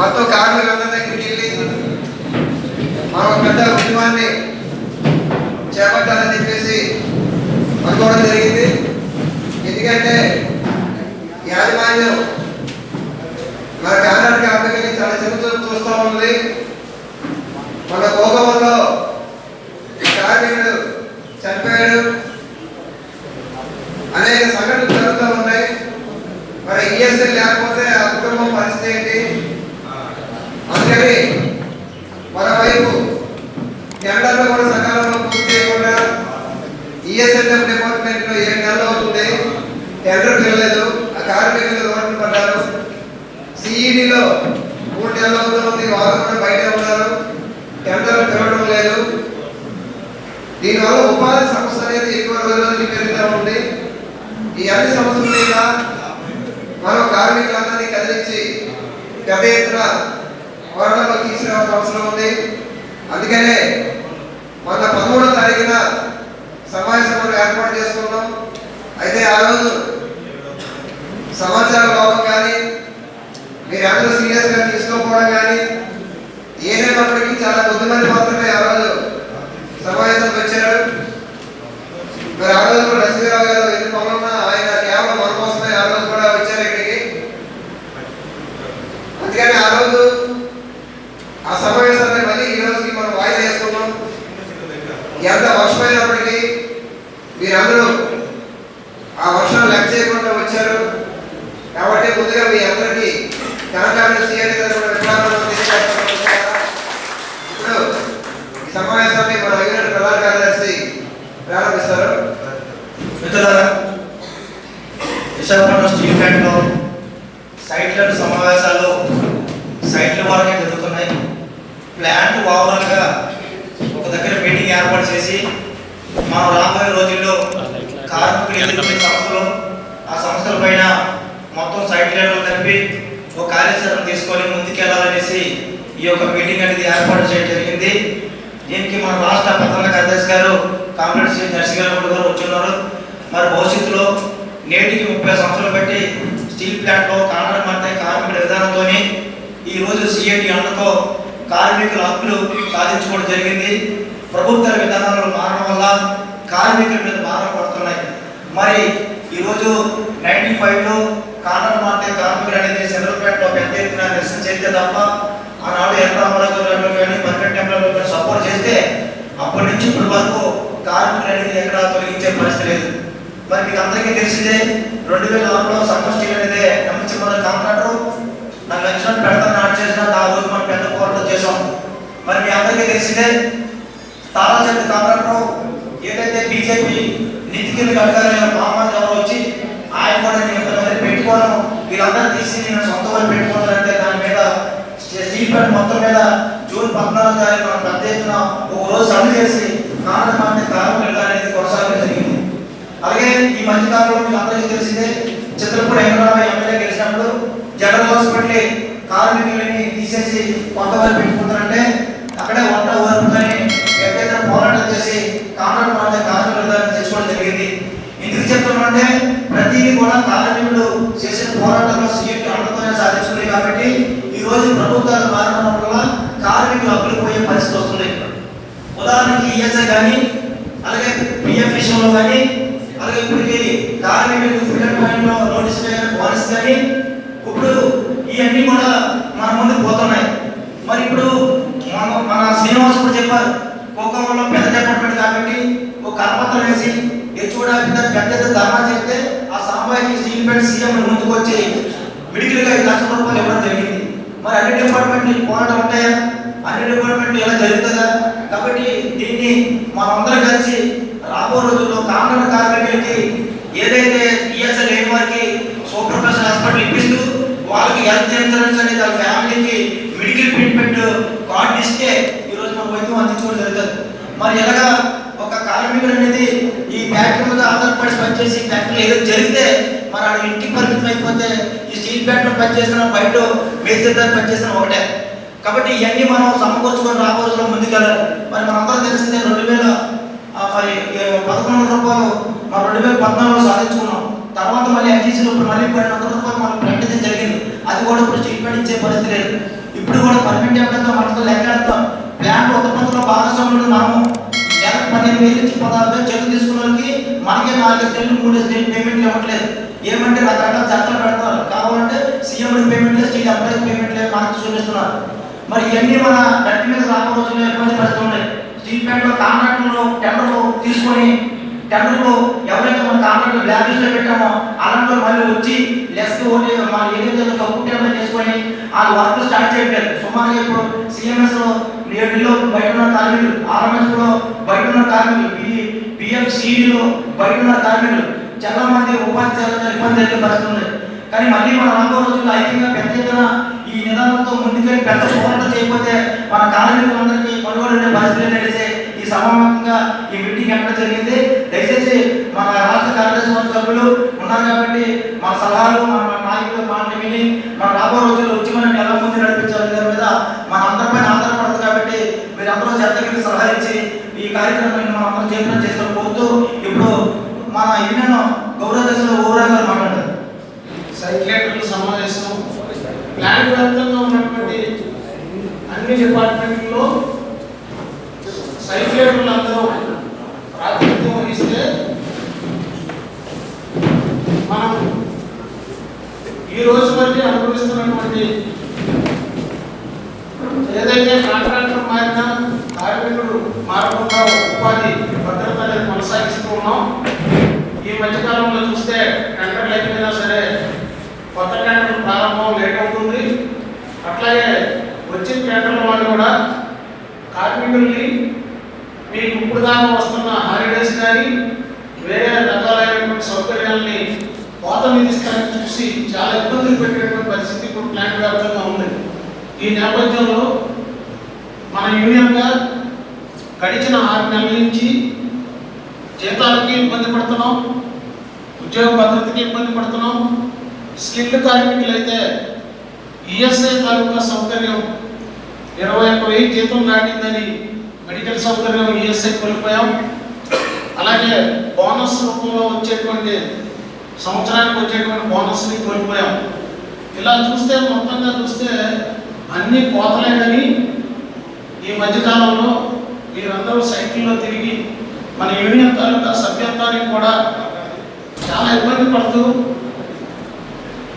మొత్తం కార్మికులందరి దగ్గరికి వెళ్ళి మనం ఒక పెద్ద ఉద్యమాన్ని చేపట్టాలని చెప్పేసి అనుకోవడం జరిగింది. ఎందుకంటే యాజమాన్యం మన కర్ణాటక కార్మికుల్ని చాలా చెబుతూ చూస్తూ ఉంది. మన భోగంలో కార్మికుడు చనిపోయాడు. అనేక సంఘటనలు జరుగుతూ ఉన్నాయి. మరి ఈఎస్ఐ లేకపోతే ఆ కుటుంబం పరిస్థితి ఏంటి అందుకని మరోవైపు టెండర్లు కూడా సకాలంలో పూర్తి చేయకుండా ఈఎస్ఎల్ఎం డిపార్ట్మెంట్లో ఏడు నెలలు అవుతుంది లేదు ఆ కార్మికులు రోడ్డు పడ్డారు? సిఈడిలో మూడు నెలలు అవుతుంది వారు కూడా బయట ఉన్నారు. టెండర్లు పిలవడం లేదు. దీనివల్ల ఉపాధి సమస్య అనేది ఎక్కువ రోజులు పెరుగుతూ ఉంది. ఈ అన్ని సమస్యల మీద మనం కార్మికులందరినీ కదిలించి పెద్ద ఎత్తున పోరాటంలో తీసుకురావాల్సిన అవసరం ఉంది. అందుకనే మొన్న పదమూడో తారీఖున సమావేశం ఏర్పాటు చేసుకున్నాం. అయితే ఆ రోజు సమాచార లోపం కానీ మీరు అందరూ సీరియస్గా తీసుకోకపోవడం కానీ ఏదైనప్పటికీ చాలా కొద్దిమంది మాత్రమే ఆ రోజు వచ్చారు. మరి ఆ రోజు కూడా నరసింహరావు గారు ఎన్ని పనులున్నా ఆయన కేవలం మన కోసమే ఆ రోజు కూడా వచ్చారు ఇక్కడికి అందుకని ఆ రోజు ఆ సమావేశాన్ని మళ్ళీ ఈ రోజుకి మనం వాయిదా వేసుకున్నాం ఎంత వర్షమైనప్పటికీ మీరందరూ ఆ వర్షం లెక్క చేయకుండా వచ్చారు కాబట్టి ముందుగా మీ అందరికీ కనకాన్ని సీఎం ఇప్పుడు ఈ సమావేశాన్ని మన యూనిట్ ప్రధాన కార్యదర్శి ప్రారంభిస్తారు. మిత్రులారా విశాఖపట్నం స్టీల్ ప్లాంట్లో సైట్ల సమావేశాలు సైట్ల వరకే జరుగుతున్నాయి. ప్లాంట్ ఓవరాల్గా ఒక దగ్గర మీటింగ్ ఏర్పాటు చేసి మనం రాబోయే రోజుల్లో కార్మికులు ఎదుర్కొనే సంస్థలు ఆ సంస్థల పైన మొత్తం సైట్ లెవెల్ కలిపి ఒక కార్యాచరణ తీసుకొని ముందుకెళ్ళాలనేసి ఈ యొక్క మీటింగ్ అనేది ఏర్పాటు చేయడం జరిగింది. దీనికి మన రాష్ట్ర ప్రధాన కార్యదర్శి గారు కామ్రేడ్ శ్రీ నరసింహరావు గారు వచ్చున్నారు. మరి భవిష్యత్తులో నేటికి ముప్పై సంవత్సరాలు బట్టి స్టీల్ ప్లాంట్లో కాంట్రాక్ట్ మాత్రమే కార్మికుల విధానంతో ఈరోజు సిఐటి అన్నతో కార్మికుల హక్కులు సాధించుకోవడం జరిగింది. ప్రభుత్వ విధానాలు మారడం వల్ల కార్మికుల మీద భారం పడుతున్నాయి. మరి ఈరోజు నైన్టీ ఫైవ్లో కాంట్రాక్ట్ మాత్రమే కార్మికులు అనేది చంద్రపేటలో పెద్ద ఎత్తున నిరసన చేస్తే తప్ప ఆనాడు ఎన్ రామారావు గారు కానీ పర్మనెంట్ టెంపుల్ సపోర్ట్ చేస్తే అప్పటి నుంచి ఇప్పటి వరకు కార్మికులు అనేది ఎక్కడ తొలగించే పరిస్థితి లేదు. మరి మీకు అందరికీ తెలిసిందే రెండు వేల ఆరులో సమ్మర్ స్టీల్ అనేది నమ్మించబడిన కాంట్రాక్టర్ నాకు లక్షణం పెడతాను నాటు చేసిన ఆ రోజు మనం పెద్ద పోరాటం చేసాం మరి మీ అందరికీ తెలిసిందే తారా చెట్టు కాంట్రాక్టర్ ఏదైతే బీజేపీ నిధి కింద కట్టారో మామూలు ఎవరు వచ్చి ఆయన కూడా నేను పెట్టుకోను వీళ్ళందరూ తీసి నేను సొంత వాళ్ళు అంటే దాని మీద స్టీల్ ప్లాంట్ మొత్తం మీద జూన్ పద్నాలుగు తారీఖు మనం పెద్ద ఎత్తున ఒక రోజు సమ్మె చేసి నాన్న కారణమాన్ని కారణం వెళ్ళాలనేది కొనసాగడం జరిగింది. అలాగే ఈ మధ్యకాలంలో మీకు అందరికీ తెలిసిందే చిత్రపూడి వెంకటరామయ్య ఎమ్మెల్యే గెలిచినప్పుడు జనరల్ హాస్పిటల్ కార్మికులని తీసేసి కొంతమంది పెట్టుకుంటారంటే అక్కడే వంట ఓర్పుకొని ఎక్కడైతే పోరాటం చేసి కాంట్రాక్ట్ వాళ్ళ కార్మికుల దాన్ని తెచ్చుకోవడం జరిగింది ఎందుకు చెప్తున్నామంటే ప్రతిదీ కూడా కార్మికులు చేసిన పోరాటంలో సీఎం అండతోనే సాధించుకుంది కాబట్టి ఈ రోజు ప్రభుత్వాలు మారడం వల్ల కార్మికులు అప్పులు పోయే పరిస్థితి వస్తుంది. ఉదాహరణకి ఈఎస్ఐ కానీ అలాగే పిఎఫ్ విషయంలో కానీ అలాగే ఇప్పటికి కార్మికులకు ఫిల్టర్ పాయింట్లో నోటీస్ కానీ బోనస్ కానీ ఇప్పుడు ఇవన్నీ కూడా మన ముందు పోతున్నాయి. మరి ఇప్పుడు మన మన శ్రీనివాస్ కూడా చెప్పారు కోకంలో పెద్ద డిపార్ట్మెంట్ కాబట్టి ఒక కరపత్రం వేసి ఎచ్చుకోవడానికి పెద్ద పెద్ద ధర్నా చేస్తే ఆ సామాజిక స్టీల్ ప్లాంట్ సీఎం ముందుకు వచ్చి మెడికల్గా ఐదు లక్షల రూపాయలు ఇవ్వడం జరిగింది? మరి అన్ని డిపార్ట్మెంట్లు పోరాటం ఉంటాయా? అన్ని డిపార్ట్మెంట్లు ఎలా జరుగుతుందా? కాబట్టి దీన్ని మనందరం కలిసి రాబో రోజుల్లో కామన్ కార్మికులకి ఏదైతే ఈఎస్ఎల్ లేని వారికి సూపర్ స్పెషల్ హాస్పిటల్ ఇప్పిస్తూ వాళ్ళకి హెల్త్ ఇన్సూరెన్స్ అనేది వాళ్ళ ఫ్యామిలీకి మెడికల్ ట్రీట్మెంట్ కార్డు ఇస్తే ఈరోజు మనం వైద్యం అందించుకోవడం జరుగుతుంది. మరి ఎలాగా ఒక కార్మికుడు అనేది ఈ ఫ్యాక్టరీ మీద ఆధారపడి పనిచేసి ఫ్యాక్టరీ ఏదో జరిగితే మరి ఆడ ఇంటికి పరిమితం అయిపోతే ఈ స్టీల్ ప్లాంట్లో పనిచేసిన బయట మేస్త్రి దగ్గర పనిచేసిన ఒకటే. కాబట్టి ఇవన్నీ మనం సమకూర్చుకొని రాబో రోజుల్లో ముందుకెళ్ళాలి. మరి మనందరం తెలిసిందే రెండు వేల మరి పదకొండు రూపాయలు మనం రెండు వేల పద్నాలుగులో సాధించుకున్నాం. తర్వాత మళ్ళీ ఎన్టీసీలో ఇప్పుడు మళ్ళీ పన్నెండు వందల రూపాయలు మనం ప్రకటించడం జరిగింది. అది కూడా ఇప్పుడు ట్రీట్మెంట్ ఇచ్చే పరిస్థితి లేదు. ఇప్పుడు కూడా పర్మిట్ ఇవ్వడంతో మనతో లెక్కేస్తాం ప్లాంట్ ఉత్పత్తిలో భాగస్వాములు మనము. నెలకు పన్నెండు వేలు నుంచి పదహారు వేలు చెక్ తీసుకున్న మనకే నాలుగు నెలలు మూడు నెలలు పేమెంట్లు ఇవ్వట్లేదు. ఏమంటే రకరకాల చట్టాలు పెడుతున్నారు కావాలంటే CM payment state employees payment మనకు చూపిస్తున్నారు. మరి ఇవన్నీ మన గట్టి మీద రాబో రోజుల్లో ఇబ్బంది పడుతున్నాయి స్టీల్ ప్లాంట్లో కాంట్రాక్టులు టెండర్లు తీసుకొని టెండర్లు ఎవరైతే మన కాంట్రాక్టులు బ్లాక్లో పెట్టామో అలాంటి మళ్ళీ వచ్చి లెస్ ఓటీ మన ఏదైతే తక్కువ టెండర్ చేసుకొని ఆ వర్క్ స్టార్ట్ చేయట్లేదు. సుమారు ఇప్పుడు సిఎంఎస్లో ఏడులో బయట ఉన్న కార్మికులు ఆర్ఎంఎస్లో బయట ఉన్న కార్మికులు బిఎఫ్ బయట ఉన్న కార్మికులు. చాలా మంది ఉపాధి చాలా ఇబ్బంది అయితే పరిస్థితుంది కానీ మళ్ళీ మన రాబో రోజుల్లో ఐక్యంగా పెద్ద ఎత్తున ఈ నిదానంతో ముందుకెళ్ళి పెద్ద పోరాటం చేయకపోతే మన కార్మికులందరికీ కొనుగోలు ఉండే పరిస్థితులు తెలిసే ఈ సమావేశంగా ఈ మీటింగ్ ఎక్కడ జరిగింది? దయచేసి మన రాష్ట్ర కార్యదర్శి సభ్యులు ఉన్నారు కాబట్టి మన సలహాలు మన మన నాయకులు మాటలు విని మన రాబో రోజుల్లో ఉద్యమాన్ని ఎలా ముందు నడిపించాలి దాని మీద మన అందరిపైన ఆధారపడదు కాబట్టి మీరందరూ చెత్తగిరి సలహా ఇచ్చి ఈ కార్యక్రమాన్ని మనం అందరం చేపట్టం చేస్తాం పోతూ ఇప్పుడు మన యూనియన్ గౌరవ దశలో ఓవరా గారు మాట్లాడారు సైక్లేటర్లు సమావేశం ప్లాంట్ వ్యాప్తంగా ఉన్నటువంటి అన్ని డిపార్ట్మెంట్లో సైక్లేటర్లు అందరూ ప్రాతినిధ్యం వహిస్తే మనం ఈ రోజు వరకు అనుభవిస్తున్నటువంటి ఏదైతే కాంట్రాక్టర్ మారినా మారకుండా ఉపాధి భద్రత అనేది కొనసాగిస్తూ ఉన్నాం ఈ మధ్యకాలంలో చూస్తే టెండర్లు అయిపోయినా సరే కొత్త టెండర్ ప్రారంభం లేట్ అవుతుంది. అట్లాగే వచ్చిన టెండర్ల వాళ్ళు కూడా కార్మికుల్ని మీకు ఇప్పుడు దాకా వస్తున్న హాలిడేస్ కానీ వేరే రకాలైనటువంటి సౌకర్యాలని కోత విధిస్తారని చూసి చాలా ఇబ్బందులు పెట్టేటువంటి పరిస్థితి ఇప్పుడు ప్లాంట్ వ్యాప్తంగా ఉంది. ఈ నేపథ్యంలో మన యూనియన్గా గడిచిన ఆరు నెలల నుంచి జీతాలకి ఇబ్బంది పడుతున్నాం ఉద్యోగ భద్రతకి ఇబ్బంది పడుతున్నాం. స్కిల్డ్ కార్మికులైతే ఈఎస్ఐ తాలూకా సౌకర్యం ఇరవై ఒక్క వెయ్యి జీతం దాటిందని మెడికల్ సౌకర్యం ఈఎస్ఐ కోల్పోయాం. అలాగే బోనస్ రూపంలో వచ్చేటువంటి సంవత్సరానికి వచ్చేటువంటి బోనస్ని కోల్పోయాం. ఇలా చూస్తే మొత్తంగా చూస్తే అన్ని కోతలే కానీ ఈ మధ్యకాలంలో మీరందరూ తిరిగి మన యూనియన్ తాలూకా సభ్యత్వానికి కూడా చాలా ఇబ్బంది పడుతూ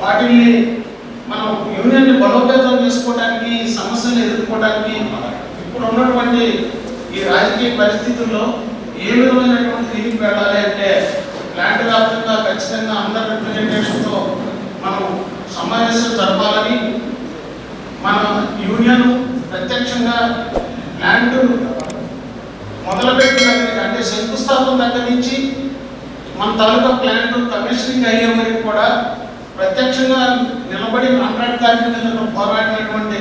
వాటిని మనం యూనియన్ని బలోపేతం చేసుకోవడానికి సమస్యలు ఎదుర్కోవడానికి ఇప్పుడు ఉన్నటువంటి ఈ రాజకీయ పరిస్థితుల్లో ఏ విధమైనటువంటి దీనికి వెళ్ళాలి అంటే ప్లాంట్ వ్యాప్తంగా ఖచ్చితంగా అందరి రిప్రజెంటేషన్తో మనం సమావేశం జరపాలని మన యూనియన్ ప్రత్యక్షంగా ప్లాంట్ మొదలుపెట్టిన దగ్గర అంటే శంకుస్థాపన దగ్గర నుంచి మన తాలూకా ప్లాంట్ కమిషనింగ్ అయ్యే వరకు కూడా ప్రత్యక్షంగా నిలబడి కాంట్రాక్ట్ కార్మికులను పోరాడినటువంటి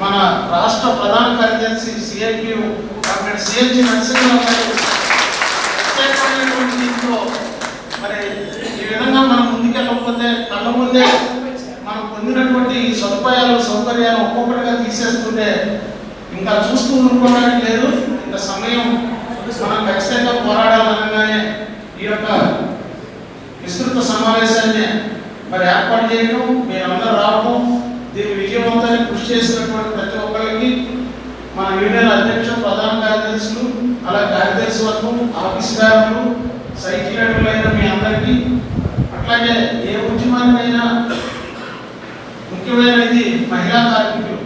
మన రాష్ట్ర ప్రధాన కార్యదర్శి సిఐపి డాక్టర్ సిఎల్జి నరసింహరావు గారు ప్రత్యేకమైనటువంటి దీంట్లో మరి ఈ విధంగా మనం ముందుకెళ్ళకపోతే కళ్ళ ముందే మనం పొందినటువంటి ఈ సదుపాయాలు సౌకర్యాలు ఒక్కొక్కటిగా తీసేస్తుంటే ఇంకా చూస్తూ ఉండుకోవడానికి లేదు ఇంకా సమయం మనం ఖచ్చితంగా పోరాడాలనగానే ఈ యొక్క విస్తృత సమావేశాన్ని మరి ఏర్పాటు చేయడం మీరందరూ రావడం దీని విజయవంతాన్ని కృషి చేసినటువంటి ప్రతి ఒక్కరికి మన యూనియన్ అధ్యక్షులు ప్రధాన కార్యదర్శులు అలా కార్యదర్శి ఆఫీసర్లు ఆఫీస్ మీ అందరికీ అట్లాగే ఏ ఉద్యమానికైనా ముఖ్యమైనది మహిళా కార్మికులు.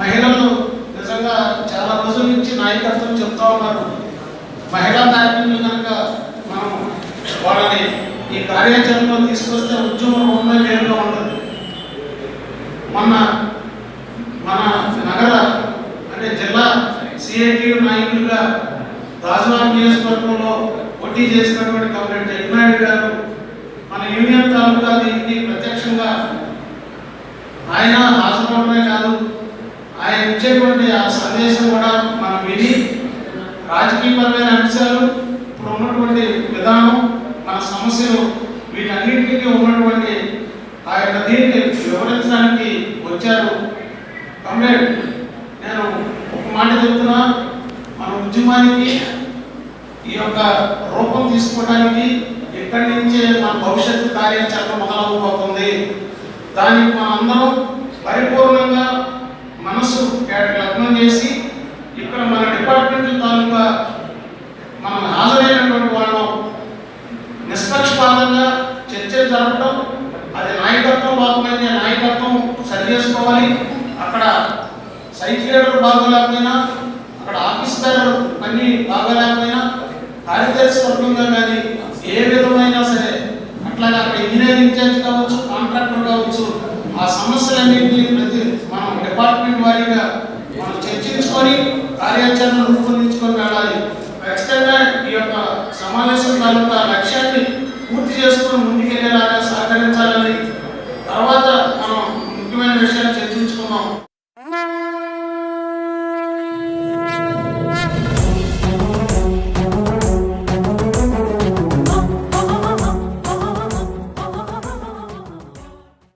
మహిళలు నిజంగా చాలా రోజుల నుంచి నాయకత్వం చెప్తా ఉన్నారు. మహిళా కార్మికులు కనుక మనం వాళ్ళని ఈ కార్యాచరణలో తీసుకొస్తే ఉద్యమం ఉన్న వేరుగా ఉండదు. మొన్న మన నగర అంటే జిల్లా సిఐటి నాయకులుగా రాజధాని నియోజకవర్గంలో పోటీ చేసినటువంటి కమిటీ జగన్నాయుడు గారు మన యూనియన్ తాలూకా దీనికి ప్రత్యక్షంగా ఆయన హాజరవడమే కాదు ఆయన ఇచ్చేటువంటి ఆ సందేశం కూడా మనం విని రాజకీయపరమైన అంశాలు ఇప్పుడు ఉన్నటువంటి విధానం మన సమస్యలు వీటన్నింటికి ఉన్నటువంటి ఆ యొక్క దీన్ని వివరించడానికి వచ్చారు. కమ్రేడ్ నేను ఒక మాట చెప్తున్నా మన ఉద్యమానికి రూపం తీసుకోవడానికి ఇక్కడి నుంచే మన భవిష్యత్తు కార్యాచరణ మొదలవబోతుంది దానికి మనందరం పరిపూర్ణంగా మనసు లగ్నం చేసి ఇక్కడ మన డిపార్ట్మెంట్ తాలూకా మనం హాజరైనటువంటి వాళ్ళం. నిష్పక్షపాతంగా చర్చలు జరపడం అది నాయకత్వం లోపమైతే నాయకత్వం సరి చేసుకోవాలి. అక్కడ సైట్ లీడర్ బాగోలేకపోయినా అక్కడ ఆఫీస్ బేరర్ పని బాగోలేకపోయినా కార్యదర్శి కానీ ఏ విధమైనా సరే అట్లాగే అక్కడ ఇంజనీరింగ్ ఇన్ఛార్జ్ కావచ్చు కాంట్రాక్టర్ కావచ్చు ఆ సమస్యలన్నింటినీ ప్రతి మనం డిపార్ట్మెంట్ వారీగా మనం చర్చించుకొని కార్యాచరణ రూపొందించుకొని వెళ్ళాలి ఖచ్చితంగా ఈ యొక్క